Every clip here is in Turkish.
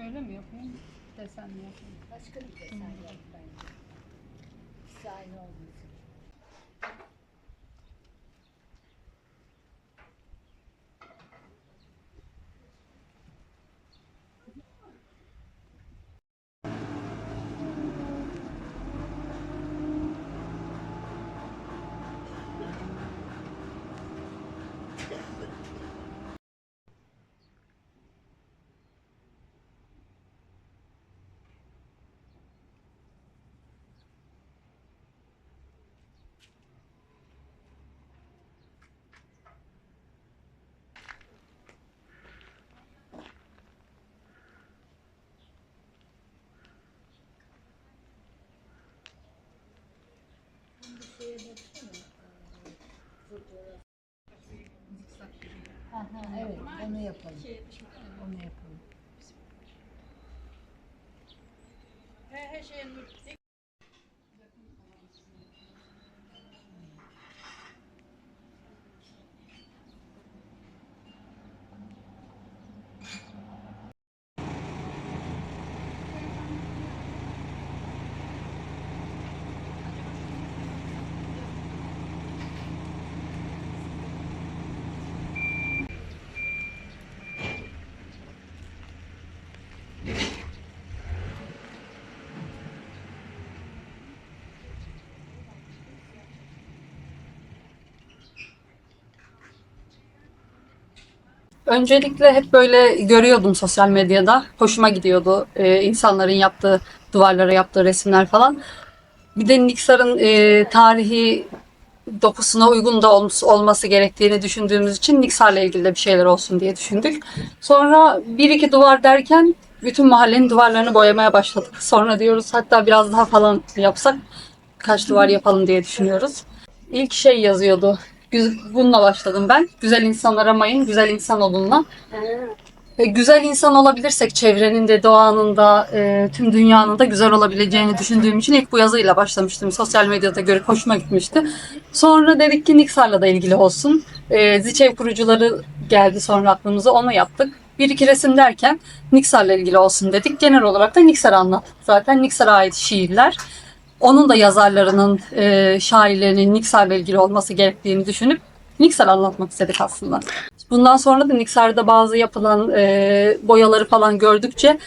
Böyle mi yapayım? Desen mi yapayım? Başka bir desen yap bence. İkisi olmasın. Bir şeye baksana. Ee, fotoğraf. Ha, ha, evet onu yapalım. Onu yapalım. Öncelikle hep böyle görüyordum sosyal medyada. Hoşuma gidiyordu e, insanların yaptığı, duvarlara yaptığı resimler falan. Bir de Niksar'ın e, tarihi dokusuna uygun da olması, gerektiğini düşündüğümüz için Niksar'la ilgili de bir şeyler olsun diye düşündük. Sonra bir iki duvar derken bütün mahallenin duvarlarını boyamaya başladık. Sonra diyoruz hatta biraz daha falan yapsak kaç duvar yapalım diye düşünüyoruz. İlk şey yazıyordu. Bununla başladım ben. Güzel insan aramayın, güzel insan olunla. E, Güzel insan olabilirsek çevrenin de doğanın da e, tüm dünyanın da güzel olabileceğini düşündüğüm için ilk bu yazıyla başlamıştım. Sosyal medyada görüp hoşuma gitmişti. Sonra dedik ki Niksar'la da ilgili olsun. E, Ziçev kurucuları geldi sonra aklımıza onu yaptık. Bir iki resim derken Niksar'la ilgili olsun dedik. Genel olarak da Niksar'ı anlattık. Zaten Niksar'a ait şiirler. Onun da yazarlarının, e, şairlerinin Niksar'la ilgili olması gerektiğini düşünüp Niksar anlatmak istedik aslında. Bundan sonra da Niksar'da bazı yapılan e, boyaları falan gördükçe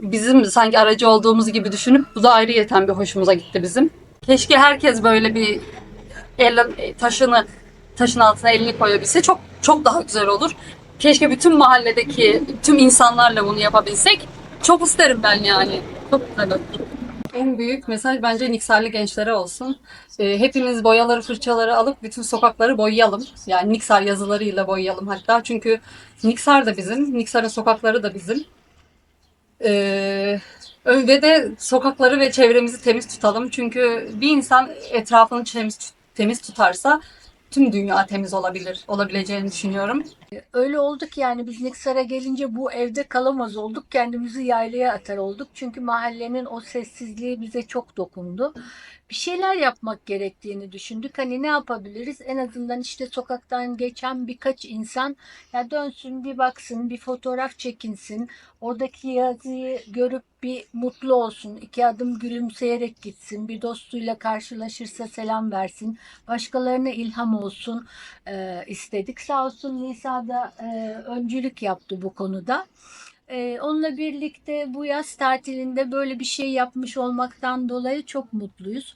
bizim sanki aracı olduğumuz gibi düşünüp bu da ayrıyeten bir hoşumuza gitti bizim. Keşke herkes böyle bir el, taşını taşın altına elini koyabilse çok çok daha güzel olur. Keşke bütün mahalledeki tüm insanlarla bunu yapabilsek. Çok isterim ben yani. Çok güzel olur. En büyük mesaj bence Niksarlı gençlere olsun. Ee, hepimiz boyaları, fırçaları alıp bütün sokakları boyayalım. Yani Niksar yazılarıyla boyayalım hatta. Çünkü Niksar da bizim, Niksar'ın sokakları da bizim. Ee, ve de sokakları ve çevremizi temiz tutalım. Çünkü bir insan etrafını temiz, temiz tutarsa tüm dünya temiz olabilir, olabileceğini düşünüyorum. Öyle olduk yani biz Niksar'a gelince bu evde kalamaz olduk. Kendimizi yaylaya atar olduk. Çünkü mahallenin o sessizliği bize çok dokundu. Bir şeyler yapmak gerektiğini düşündük. Hani ne yapabiliriz? En azından işte sokaktan geçen birkaç insan ya dönsün bir baksın, bir fotoğraf çekinsin. Oradaki yazıyı görüp bir mutlu olsun. iki adım gülümseyerek gitsin. Bir dostuyla karşılaşırsa selam versin. Başkalarına ilham olsun e, istedik. Sağ olsun Nisa da e, öncülük yaptı bu konuda. E, onunla birlikte bu yaz tatilinde böyle bir şey yapmış olmaktan dolayı çok mutluyuz.